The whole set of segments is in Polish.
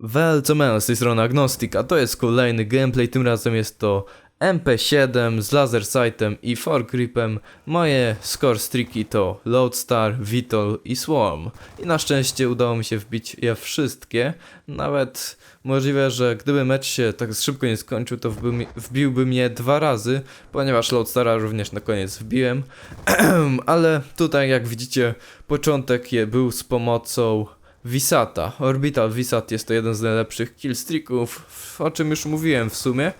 Welcome, z tej strony Agnostic, a to jest kolejny gameplay, tym razem jest to MP7 z laser sightem i foregripem. Moje score streaki to Lodestar, Vitol i Swarm. I na szczęście udało mi się wbić je wszystkie, nawet możliwe, że gdyby mecz się tak szybko nie skończył, to wbił, mi- wbiłbym je dwa razy, ponieważ Lodestara również na koniec wbiłem. Ale tutaj jak widzicie, początek je był z pomocą Visata. Orbital Visat jest to jeden z najlepszych killstreaków, o czym już mówiłem w sumie.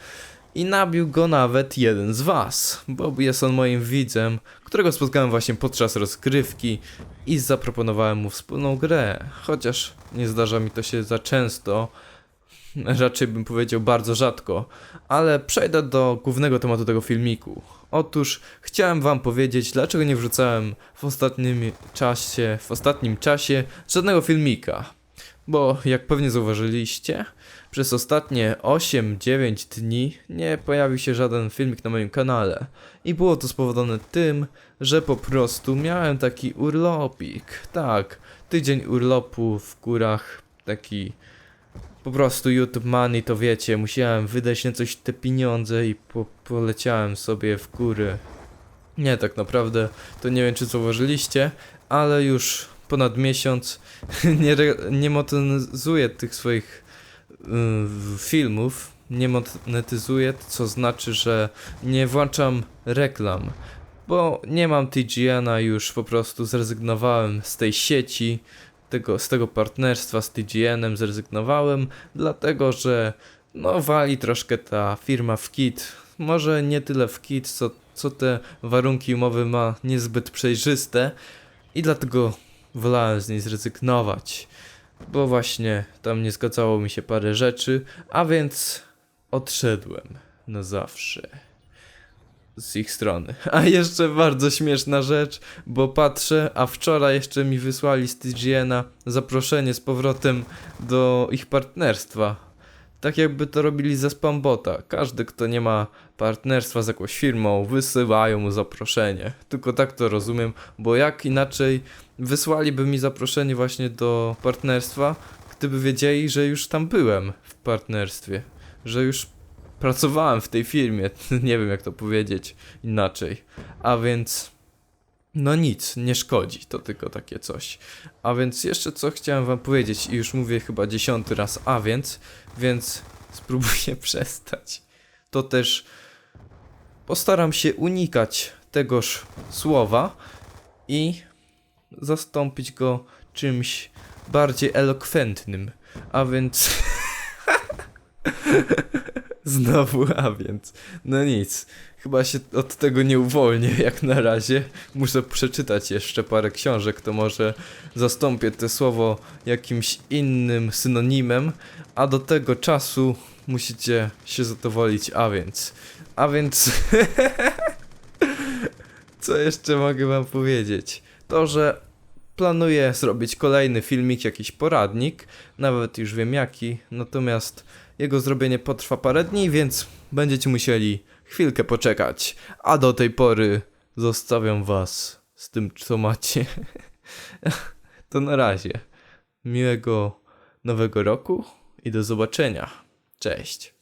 I nabił go nawet jeden z was, bo jest on moim widzem, którego spotkałem właśnie podczas rozgrywki i zaproponowałem mu wspólną grę. Chociaż nie zdarza mi to się za często, raczej bym powiedział bardzo rzadko, ale przejdę do głównego tematu tego filmiku. Otóż chciałem wam powiedzieć, dlaczego nie wrzucałem w ostatnim czasie, w ostatnim czasie żadnego filmika. Bo jak pewnie zauważyliście, przez ostatnie 8-9 dni nie pojawił się żaden filmik na moim kanale. I było to spowodowane tym, że po prostu miałem taki urlopik. Tak, tydzień urlopu w górach, taki po prostu YouTube money, to wiecie, musiałem wydać na coś te pieniądze i po poleciałem sobie w góry. Nie, tak naprawdę to nie wiem czy zauważyliście, ale już ponad miesiąc nie, nie monetyzuję tych swoich y, filmów, nie monetyzuję, co znaczy, że nie włączam reklam, bo nie mam TGN-a już, po prostu zrezygnowałem z tej sieci, tego, z tego partnerstwa z TGN-em zrezygnowałem, dlatego że no wali troszkę ta firma w kit. Może nie tyle w kit, co, co te warunki umowy ma niezbyt przejrzyste i dlatego wolałem z niej zrezygnować, bo właśnie tam nie zgadzało mi się parę rzeczy, a więc odszedłem na zawsze z ich strony. A jeszcze bardzo śmieszna rzecz, bo patrzę, a wczoraj jeszcze mi wysłali z TGN-a zaproszenie z powrotem do ich partnerstwa. Tak jakby to robili ze spambota. Każdy, kto nie ma partnerstwa z jakąś firmą, wysyłają mu zaproszenie. Tylko tak to rozumiem, bo jak inaczej wysłaliby mi zaproszenie właśnie do partnerstwa, gdyby wiedzieli, że już tam byłem w partnerstwie, że już pracowałem w tej firmie. Nie wiem jak to powiedzieć inaczej. A więc no nic, nie szkodzi, to tylko takie coś. A więc jeszcze co chciałem wam powiedzieć i już mówię chyba dziesiąty raz, a więc, więc spróbuję przestać. To też postaram się unikać tegoż słowa i zastąpić go czymś bardziej elokwentnym. A więc Znowu, a więc. No nic. Chyba się od tego nie uwolnię jak na razie. Muszę przeczytać jeszcze parę książek, to może zastąpię to słowo jakimś innym synonimem, a do tego czasu musicie się zadowolić, a więc. A więc. Co jeszcze mogę wam powiedzieć? To, że planuję zrobić kolejny filmik, jakiś poradnik, nawet już wiem jaki, natomiast jego zrobienie potrwa parę dni, więc będziecie musieli chwilkę poczekać. A do tej pory zostawiam was z tym, co macie. to na razie. Miłego nowego roku i do zobaczenia. Cześć.